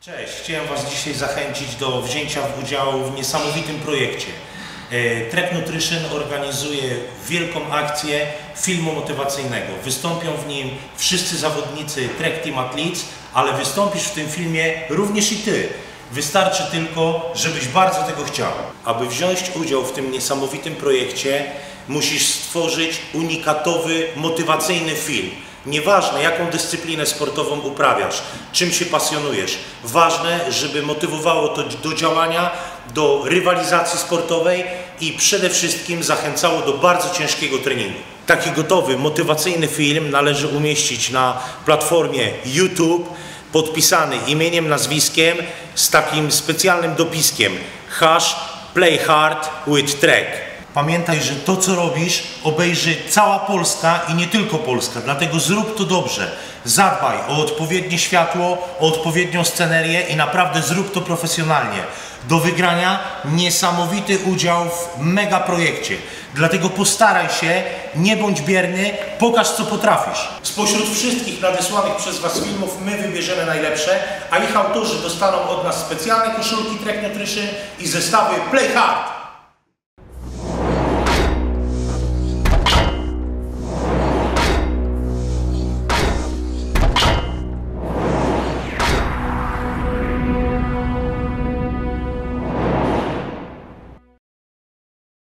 Cześć, chciałem Was dzisiaj zachęcić do wzięcia udziału w niesamowitym projekcie. E, Trek Nutrition organizuje wielką akcję filmu motywacyjnego. Wystąpią w nim wszyscy zawodnicy Trek Team Athletes, ale wystąpisz w tym filmie również i Ty. Wystarczy tylko, żebyś bardzo tego chciał. Aby wziąć udział w tym niesamowitym projekcie, musisz stworzyć unikatowy, motywacyjny film. Nieważne, jaką dyscyplinę sportową uprawiasz, czym się pasjonujesz, ważne, żeby motywowało to do działania, do rywalizacji sportowej i przede wszystkim zachęcało do bardzo ciężkiego treningu. Taki gotowy, motywacyjny film należy umieścić na platformie YouTube, podpisany imieniem, nazwiskiem, z takim specjalnym dopiskiem hash play hard with Trek. Pamiętaj, że to co robisz obejrzy cała Polska i nie tylko Polska, dlatego zrób to dobrze. Zadbaj o odpowiednie światło, o odpowiednią scenerię i naprawdę zrób to profesjonalnie. Do wygrania niesamowity udział w mega projekcie. Dlatego postaraj się, nie bądź bierny, pokaż co potrafisz. Spośród wszystkich nadesłanych przez Was filmów my wybierzemy najlepsze, a ich autorzy dostaną od nas specjalne koszulki Trek Nutrition i zestawy Play Hard.